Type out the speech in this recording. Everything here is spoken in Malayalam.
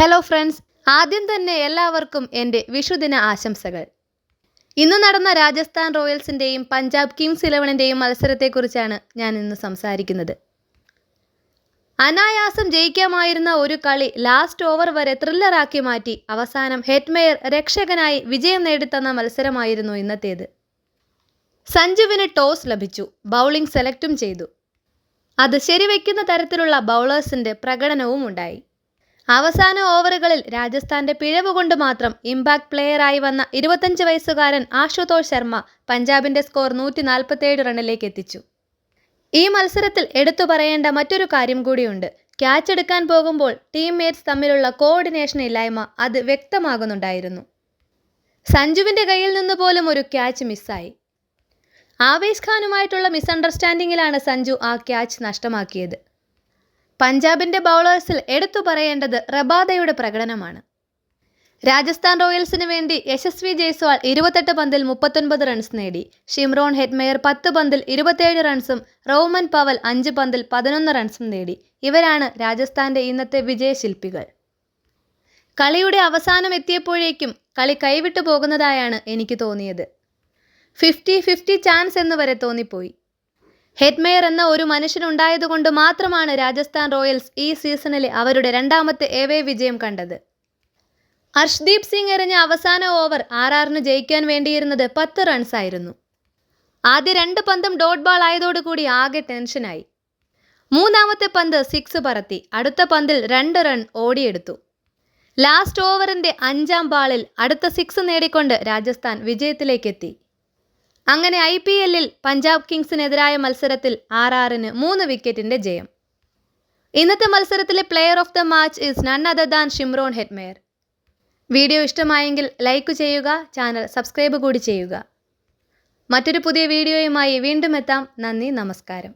ഹലോ ഫ്രണ്ട്സ് ആദ്യം തന്നെ എല്ലാവർക്കും എന്റെ വിഷുദിന ആശംസകൾ. ഇന്ന് നടന്ന രാജസ്ഥാൻ റോയൽസിന്റെയും പഞ്ചാബ് കിങ്സ് ഇലവനിന്റെയും മത്സരത്തെക്കുറിച്ചാണ് ഞാൻ ഇന്ന് സംസാരിക്കുന്നത്. അനായാസം ജയിക്കാമായിരുന്ന ഒരു കളി ലാസ്റ്റ് ഓവർ വരെ ത്രില്ലറാക്കി മാറ്റി അവസാനം ഹെറ്റ്മെയർ രക്ഷകനായി വിജയം നേടിത്തന്ന മത്സരമായിരുന്നു ഇന്നത്തേത്. സഞ്ജുവിന് ടോസ് ലഭിച്ചു. ബൗളിംഗ് സെലക്ടും ചെയ്തു. അത് ശരിവെക്കുന്ന തരത്തിലുള്ള ബൗളേഴ്സിന്റെ പ്രകടനവും ഉണ്ടായി. അവസാന ഓവറുകളിൽ രാജസ്ഥാന്റെ പിഴവ് കൊണ്ട് മാത്രം ഇമ്പാക്ട് പ്ലെയറായി വന്ന ഇരുപത്തഞ്ച് വയസ്സുകാരൻ ആശുതോഷ് ശർമ്മ പഞ്ചാബിന്റെ സ്കോർ നൂറ്റി നാൽപ്പത്തേഴ് റണ്ണിലേക്ക് എത്തിച്ചു. ഈ മത്സരത്തിൽ എടുത്തു പറയേണ്ട മറ്റൊരു കാര്യം കൂടിയുണ്ട്. ക്യാച്ച് എടുക്കാൻ പോകുമ്പോൾ ടീംമേറ്റ്സ് തമ്മിലുള്ള കോർഡിനേഷൻ ഇല്ലായ്മ അത് വ്യക്തമാകുന്നുണ്ടായിരുന്നു. സഞ്ജുവിന്റെ കയ്യിൽ നിന്ന് പോലും ഒരു ക്യാച്ച് മിസ്സായി ആവേശ് ഖാനുമായിട്ടുള്ള മിസ്അണ്ടർസ്റ്റാൻഡിങ്ങിലാണ് സഞ്ജു ആ ക്യാച്ച് നഷ്ടമാക്കിയത്. പഞ്ചാബിന്റെ ബൗളേഴ്സിൽ എടുത്തു പറയേണ്ടത് റബാദയുടെ പ്രകടനമാണ്. രാജസ്ഥാൻ റോയൽസിന് വേണ്ടി യശസ്വി ജയ്സ്വാൾ ഇരുപത്തെട്ട് പന്തിൽ മുപ്പത്തൊൻപത് റൺസ് നേടി. ഷിംറോൺ ഹെഡ്മെയർ പത്ത് പന്തിൽ ഇരുപത്തേഴ് റൺസും റോമൻ പവൽ അഞ്ച് പന്തിൽ പതിനൊന്ന് റൺസും നേടി. ഇവരാണ് രാജസ്ഥാന്റെ ഇന്നത്തെ വിജയശില്പികൾ. കളിയുടെ അവസാനം എത്തിയപ്പോഴേക്കും കളി കൈവിട്ടു പോകുന്നതായാണ് എനിക്ക് തോന്നിയത്. ഫിഫ്റ്റി ഫിഫ്റ്റി ചാൻസ് എന്ന് വരെ തോന്നിപ്പോയി. ഹെഡ്മെയർ എന്ന ഒരു മനുഷ്യനുണ്ടായതുകൊണ്ട് മാത്രമാണ് രാജസ്ഥാൻ റോയൽസ് ഈ സീസണിലെ അവരുടെ രണ്ടാമത്തെ എവേ വിജയം കണ്ടത്. അർഷ്ദീപ് സിംഗ് എറിഞ്ഞ അവസാന ഓവർ ആർ ആറിന് ജയിക്കാൻ വേണ്ടിയിരുന്നത് പത്ത് റൺസായിരുന്നു ആദ്യ രണ്ട് പന്തും ഡോട്ട് ബാൾ ആയതോടുകൂടി ആകെ ടെൻഷനായി മൂന്നാമത്തെ പന്ത് സിക്സ് പറത്തി. അടുത്ത പന്തിൽ രണ്ട് റൺ ഓടിയെടുത്തു. ലാസ്റ്റ് ഓവറിന്റെ അഞ്ചാം ബാളിൽ അടുത്ത സിക്സ് നേടിക്കൊണ്ട് രാജസ്ഥാൻ വിജയത്തിലേക്കെത്തി. അങ്ങനെ ഐ പി എല്ലിൽ പഞ്ചാബ് കിങ്സിനെതിരായ മത്സരത്തിൽ ആർ ആറിന് മൂന്ന് വിക്കറ്റിന്റെ ജയം. ഇന്നത്തെ മത്സരത്തിലെ player of the match is none other than Shimron Hetmyer video ഇഷ്ടമായെങ്കിൽ ലൈക്ക് ചെയ്യുക ചാനൽ സബ്സ്ക്രൈബ് കൂടി ചെയ്യുക. മറ്റൊരു പുതിയ വീഡിയോയുമായി വീണ്ടും എത്താം. നന്ദി നമസ്കാരം.